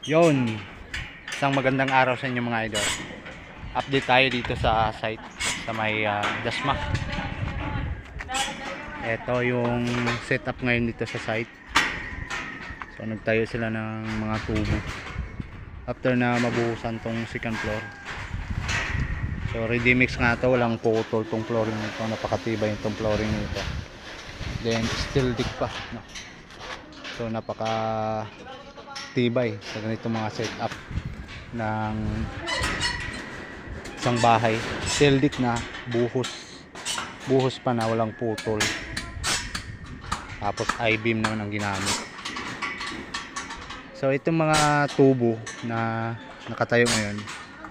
Yon. Isang magandang araw sa inyo mga idol. Update tayo dito sa site sa may ah, Dasma. Ito yung setup ngayon dito sa site. So nagtayo sila ng mga tubo. After na mabuhusan tong second floor. So ready mix nga to, walang putol tong flooring nito. Napakatibay itong flooring nito. Then steel dick pa. No? So napaka tibay sa ganitong mga setup ng isang bahay. Steel dick na buhos. Buhos pa na walang putol. Tapos I-beam naman ang ginamit. So itong mga tubo na nakatayo ngayon,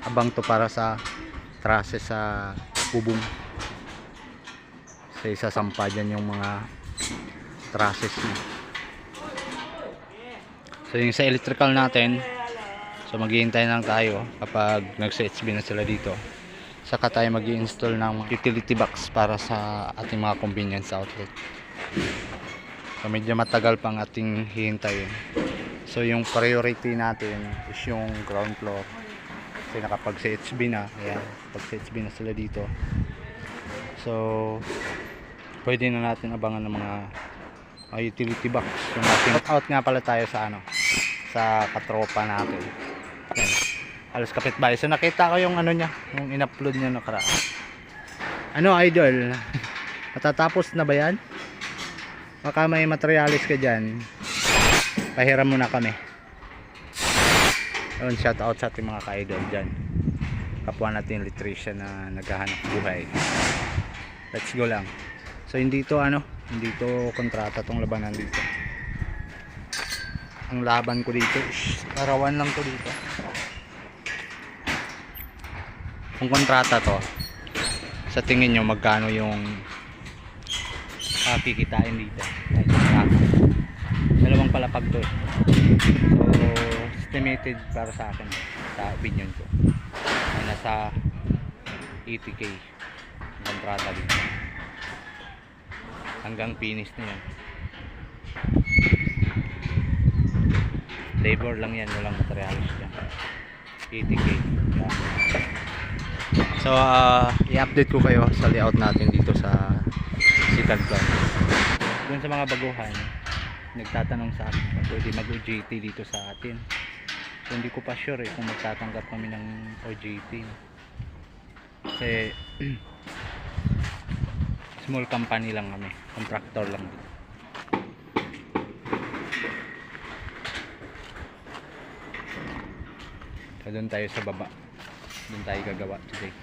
abang to para sa trusses sa bubong. Sa isa sampa dyan yung mga trusses niya. So yung sa electrical natin, so maghihintay lang tayo kapag nagsa-HB na sila dito. Saka tayo mag install ng utility box para sa ating mga convenience outlet. So medyo matagal pang ating hihintayin. So yung priority natin is yung ground floor. Kasi nakapag HB na, ayan, pag HB na sila dito. So pwede na natin abangan ng mga uh, utility box. Yung ating out nga pala tayo sa ano, sa katropa natin. Ayan. Alas kapitbahay. So nakita ko yung ano niya, yung in-upload niya nakaraan. Ano idol? Matatapos na ba yan? Baka may materialis ka dyan. Pahiram mo na kami. Yun, shout out sa ating mga ka-idol dyan. Kapwa natin electrician na naghahanap buhay. Let's go lang. So hindi to ano, hindi to kontrata tong labanan dito. Ang laban ko dito, parawan lang to dito. Kung kontrata to, sa tingin nyo magkano yung uh, kikitain dito? Dalawang palapag to eh. So, estimated para sa akin, sa opinion ko. Ay nasa 80k ang kontrata dito. Hanggang finish na yan. Labor lang yan, walang materials yan. 80k. Yan. So, ah, i-update ko kayo sa layout natin dito sa second floor. Doon sa mga baguhan, nagtatanong sa akin kung pwede mag-OJT dito sa atin. So, hindi ko pa sure eh kung magtatanggap kami ng OJT. Kasi, small company lang kami. Contractor lang dito. So, doon tayo sa baba. Doon tayo gagawa today.